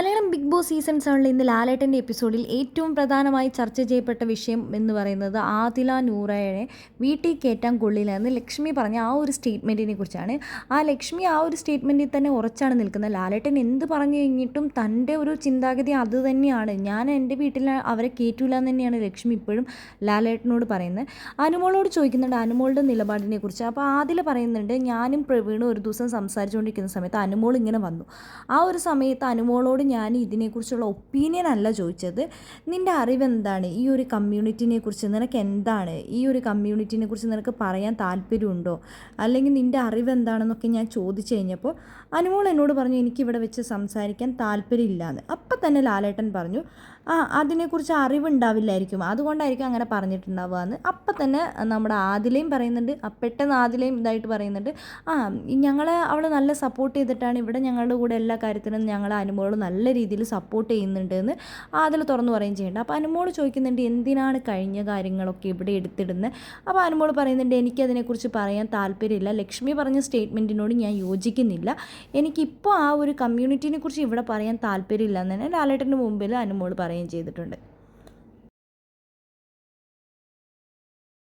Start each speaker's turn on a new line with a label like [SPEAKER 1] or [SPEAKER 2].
[SPEAKER 1] Malayalam big boss season സെവനിൽ ഇന്ന് ലാലേട്ടന്റെ എപ്പിസോഡിൽ ഏറ്റവും പ്രധാനമായി ചർച്ച ചെയ്യപ്പെട്ട വിഷയം എന്ന് പറയുന്നത് ആദില നൂറയെ വീട്ടിൽ കയറ്റാൻ കൊള്ളില്ല എന്ന് ലക്ഷ്മി പറഞ്ഞ ആ ഒരു സ്റ്റേറ്റ്മെന്റിനെ കുറിച്ചാണ്. ആ ലക്ഷ്മി ആ ഒരു സ്റ്റേറ്റ്മെന്റിൽ തന്നെ ഉറച്ചാണ് നിൽക്കുന്നത്. ലാലേട്ടൻ എന്ത് പറഞ്ഞു കഴിഞ്ഞിട്ടും തന്റെ ഒരു ചിന്താഗതി അത് തന്നെയാണ്. ഞാൻ എന്റെ വീട്ടിൽ അവരെ കയറ്റൂല എന്ന് തന്നെയാണ് ലക്ഷ്മി ഇപ്പോഴും ലാലേട്ടനോട് പറയുന്നത്. അനുമോളോട് ചോദിക്കുന്നുണ്ട് അനുമോളുടെ നിലപാടിനെ കുറിച്ച്. അപ്പോൾ ആദില പറയുന്നുണ്ട് ഞാനും പ്രവീണും ഒരു ദിവസം സംസാരിച്ചുകൊണ്ടിരിക്കുന്ന സമയത്ത് അനുമോൾ ഇങ്ങനെ വന്നു. ആ ഒരു സമയത്ത് അനുമോളോട് ഞാൻ ഇതിനെക്കുറിച്ചുള്ള ഒപ്പീനിയൻ അല്ല ചോദിച്ചത്. നിന്റെ അറിവെന്താണ്? ഈ ഒരു കമ്മ്യൂണിറ്റിനെ കുറിച്ച് നിനക്ക് എന്താണ്? ഈ ഒരു കമ്മ്യൂണിറ്റിനെ കുറിച്ച് നിനക്ക് പറയാൻ താല്പര്യമുണ്ടോ? അല്ലെങ്കിൽ നിന്റെ അറിവെന്താണെന്നൊക്കെ ഞാൻ ചോദിച്ചു കഴിഞ്ഞപ്പോൾ അനുമോൾ എന്നോട് പറഞ്ഞു എനിക്കിവിടെ വെച്ച് സംസാരിക്കാൻ താല്പര്യമില്ല എന്ന് അപ്പം തന്നെ ലാലേട്ടൻ പറഞ്ഞു ആ അതിനെക്കുറിച്ച് അറിവുണ്ടാവില്ലായിരിക്കും. അതുകൊണ്ടായിരിക്കും അങ്ങനെ പറഞ്ഞിട്ടുണ്ടാവുക എന്ന് അപ്പം തന്നെ നമ്മുടെ ആദിലയും പറയുന്നുണ്ട് പെട്ടെന്ന് ആദിലയും ഇതായിട്ട് പറയുന്നുണ്ട് ആ ഞങ്ങളെ അവൾ നല്ല സപ്പോർട്ട് ചെയ്തിട്ടാണ് ഇവിടെ ഞങ്ങളുടെ കൂടെ എല്ലാ കാര്യത്തിനും ഞങ്ങളെ അനുമോൾ നല്ല രീതിയിൽ സപ്പോർട്ട് ചെയ്യുന്നുണ്ട് എന്ന് ആദിൽ തുറന്നു പറയുകയും ചെയ്യുന്നുണ്ട്. അപ്പോൾ അനുമോൾ ചോദിക്കുന്നുണ്ട് എന്തിനാണ് കഴിഞ്ഞ കാര്യങ്ങളൊക്കെ ഇവിടെ എടുത്തിടുന്നത് അപ്പോൾ അനുമോൾ പറയുന്നുണ്ട് എനിക്കതിനെക്കുറിച്ച് പറയാൻ താല്പര്യമില്ല. ലക്ഷ്മി പറഞ്ഞ സ്റ്റേറ്റ്മെന്റിനോട് ഞാൻ യോജിക്കുന്നില്ല. എനിക്കിപ്പോൾ ആ ഒരു കമ്മ്യൂണിറ്റിനെ കുറിച്ച് ഇവിടെ പറയാൻ താല്പര്യമില്ല എന്ന് തന്നെ ലാലേട്ടന്റെ മുമ്പിൽ അനുമോൾ പറയുകയും ചെയ്തിട്ടുണ്ട്.